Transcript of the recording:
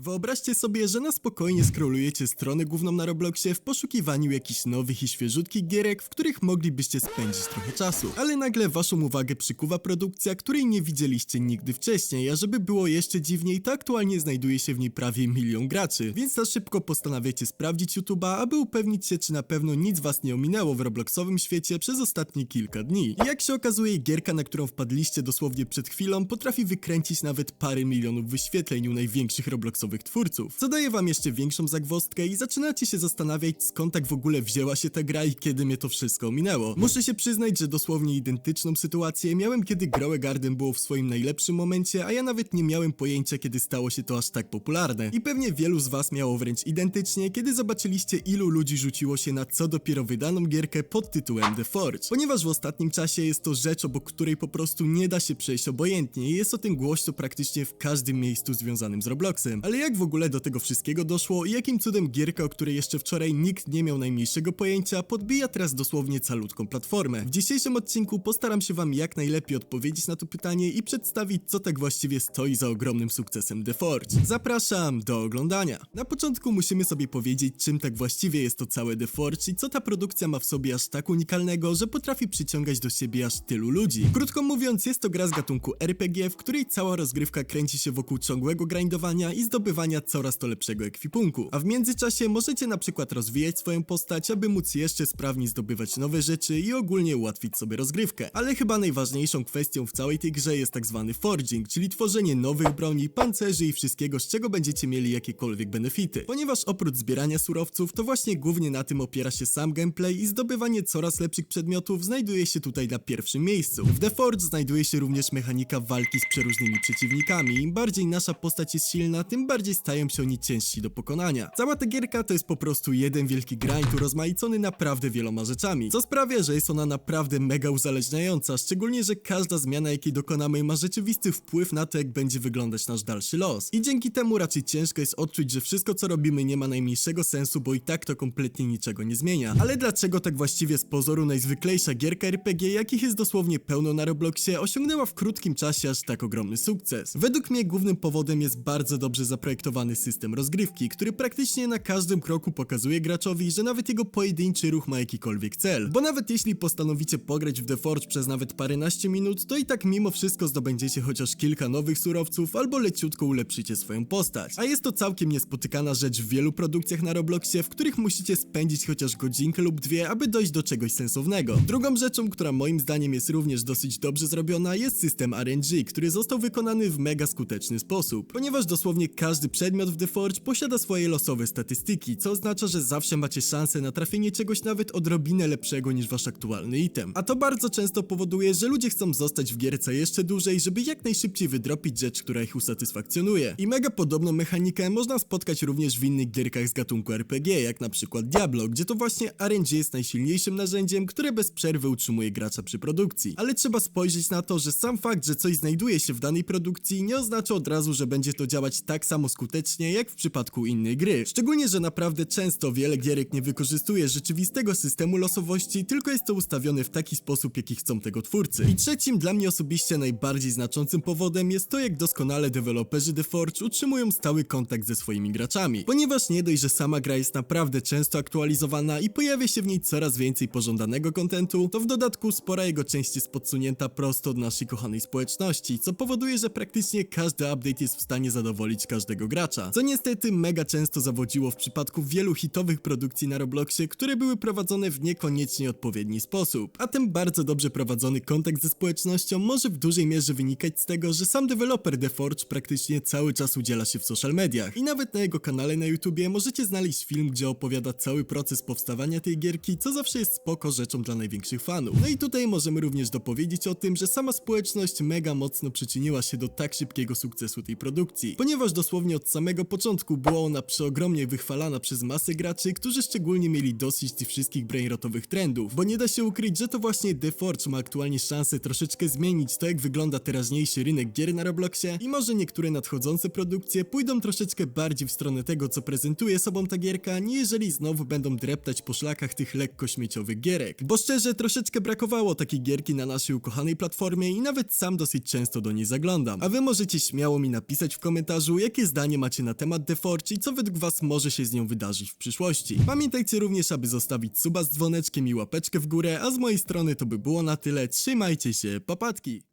Wyobraźcie sobie, że na spokojnie scrollujecie stronę główną na Robloxie w poszukiwaniu jakichś nowych i świeżutkich gierek, w których moglibyście spędzić trochę czasu. Ale nagle waszą uwagę przykuwa produkcja, której nie widzieliście nigdy wcześniej, a żeby było jeszcze dziwniej, to aktualnie znajduje się w niej prawie milion graczy. Więc na szybko postanawiacie sprawdzić YouTube'a, aby upewnić się, czy na pewno nic was nie ominęło w Robloxowym świecie przez ostatnie kilka dni. I jak się okazuje, gierka, na którą wpadliście dosłownie przed chwilą, potrafi wykręcić nawet parę milionów wyświetleń u największych Robloxowych twórców. Co daje wam jeszcze większą zagwozdkę i zaczynacie się zastanawiać, skąd tak w ogóle wzięła się ta gra i kiedy mnie to wszystko ominęło. Muszę się przyznać, że dosłownie identyczną sytuację miałem, kiedy Growe Garden było w swoim najlepszym momencie, a ja nawet nie miałem pojęcia, kiedy stało się to aż tak popularne. I pewnie wielu z was miało wręcz identycznie, kiedy zobaczyliście, ilu ludzi rzuciło się na co dopiero wydaną gierkę pod tytułem The Forge. Ponieważ w ostatnim czasie jest to rzecz, obok której po prostu nie da się przejść obojętnie i jest o tym głośno praktycznie w każdym miejscu związanym z Robloxem. Ale jak w ogóle do tego wszystkiego doszło i jakim cudem gierka, o której jeszcze wczoraj nikt nie miał najmniejszego pojęcia, podbija teraz dosłownie calutką platformę. W dzisiejszym odcinku postaram się wam jak najlepiej odpowiedzieć na to pytanie i przedstawić, co tak właściwie stoi za ogromnym sukcesem The Forge. Zapraszam do oglądania. Na początku musimy sobie powiedzieć, czym tak właściwie jest to całe The Forge i co ta produkcja ma w sobie aż tak unikalnego, że potrafi przyciągać do siebie aż tylu ludzi. Krótko mówiąc, jest to gra z gatunku RPG, w której cała rozgrywka kręci się wokół ciągłego grindowania i zdobywania coraz to lepszego ekwipunku. A w międzyczasie możecie na przykład rozwijać swoją postać, aby móc jeszcze sprawniej zdobywać nowe rzeczy i ogólnie ułatwić sobie rozgrywkę. Ale chyba najważniejszą kwestią w całej tej grze jest tak zwany forging, czyli tworzenie nowych broni, pancerzy i wszystkiego, z czego będziecie mieli jakiekolwiek benefity. Ponieważ oprócz zbierania surowców, to właśnie głównie na tym opiera się sam gameplay i zdobywanie coraz lepszych przedmiotów znajduje się tutaj na pierwszym miejscu. W The Forge znajduje się również mechanika walki z przeróżnymi przeciwnikami. Im bardziej nasza postać jest silna, tym bardziej stają się oni ciężsi do pokonania. Cała ta gierka to jest po prostu jeden wielki grind urozmaicony naprawdę wieloma rzeczami, co sprawia, że jest ona naprawdę mega uzależniająca, szczególnie, że każda zmiana jakiej dokonamy ma rzeczywisty wpływ na to, jak będzie wyglądać nasz dalszy los. I dzięki temu raczej ciężko jest odczuć, że wszystko co robimy nie ma najmniejszego sensu, bo i tak to kompletnie niczego nie zmienia. Ale dlaczego tak właściwie z pozoru najzwyklejsza gierka RPG, jakich jest dosłownie pełno na Robloxie, osiągnęła w krótkim czasie aż tak ogromny sukces? Według mnie głównym powodem jest bardzo dobrze zaprojektowany system rozgrywki, który praktycznie na każdym kroku pokazuje graczowi, że nawet jego pojedynczy ruch ma jakikolwiek cel. Bo nawet jeśli postanowicie pograć w The Forge przez nawet paręnaście minut, to i tak mimo wszystko zdobędziecie chociaż kilka nowych surowców albo leciutko ulepszycie swoją postać. A jest to całkiem niespotykana rzecz w wielu produkcjach na Robloxie, w których musicie spędzić chociaż godzinkę lub dwie, aby dojść do czegoś sensownego. Drugą rzeczą, która moim zdaniem jest również dosyć dobrze zrobiona, jest system RNG, który został wykonany w mega skuteczny sposób. Ponieważ dosłownie każdy przedmiot w The Forge posiada swoje losowe statystyki, co oznacza, że zawsze macie szansę na trafienie czegoś nawet odrobinę lepszego niż wasz aktualny item. A to bardzo często powoduje, że ludzie chcą zostać w gierce jeszcze dłużej, żeby jak najszybciej wydropić rzecz, która ich usatysfakcjonuje. I mega podobną mechanikę można spotkać również w innych gierkach z gatunku RPG, jak na przykład Diablo, gdzie to właśnie RNG jest najsilniejszym narzędziem, które bez przerwy utrzymuje gracza przy produkcji. Ale trzeba spojrzeć na to, że sam fakt, że coś znajduje się w danej produkcji nie oznacza od razu, że będzie to działać tak samo skutecznie jak w przypadku innej gry. Szczególnie, że naprawdę często wiele gierek nie wykorzystuje rzeczywistego systemu losowości, tylko jest to ustawione w taki sposób, jaki chcą tego twórcy. I trzecim dla mnie osobiście najbardziej znaczącym powodem jest to, jak doskonale deweloperzy The Forge utrzymują stały kontakt ze swoimi graczami. Ponieważ nie dość, że sama gra jest naprawdę często aktualizowana i pojawia się w niej coraz więcej pożądanego kontentu, to w dodatku spora jego część jest podsunięta prosto od naszej kochanej społeczności, co powoduje, że praktycznie każdy update jest w stanie zadowolić każdego gracza. Co niestety mega często zawodziło w przypadku wielu hitowych produkcji na Robloxie, które były prowadzone w niekoniecznie odpowiedni sposób. A ten bardzo dobrze prowadzony kontakt ze społecznością może w dużej mierze wynikać z tego, że sam deweloper The Forge praktycznie cały czas udziela się w social mediach. I nawet na jego kanale na YouTubie możecie znaleźć film, gdzie opowiada cały proces powstawania tej gierki, co zawsze jest spoko rzeczą dla największych fanów. No i tutaj możemy również dopowiedzieć o tym, że sama społeczność mega mocno przyczyniła się do tak szybkiego sukcesu tej produkcji, ponieważ dosłownie od samego początku była ona przeogromnie wychwalana przez masę graczy, którzy szczególnie mieli dosyć tych wszystkich brainrotowych trendów, bo nie da się ukryć, że to właśnie The Forge ma aktualnie szansę troszeczkę zmienić to, jak wygląda teraźniejszy rynek gier na Robloxie i może niektóre nadchodzące produkcje pójdą troszeczkę bardziej w stronę tego, co prezentuje sobą ta gierka, nie jeżeli znowu będą dreptać po szlakach tych lekko śmieciowych gierek. Bo szczerze, troszeczkę brakowało takiej gierki na naszej ukochanej platformie i nawet sam dosyć często do niej zaglądam. A wy możecie śmiało mi napisać w komentarzu, jakie zdanie macie na temat The Forge i co według was może się z nią wydarzyć w przyszłości. Pamiętajcie również, aby zostawić suba z dzwoneczkiem i łapeczkę w górę, a z mojej strony to by było na tyle, trzymajcie się, papatki!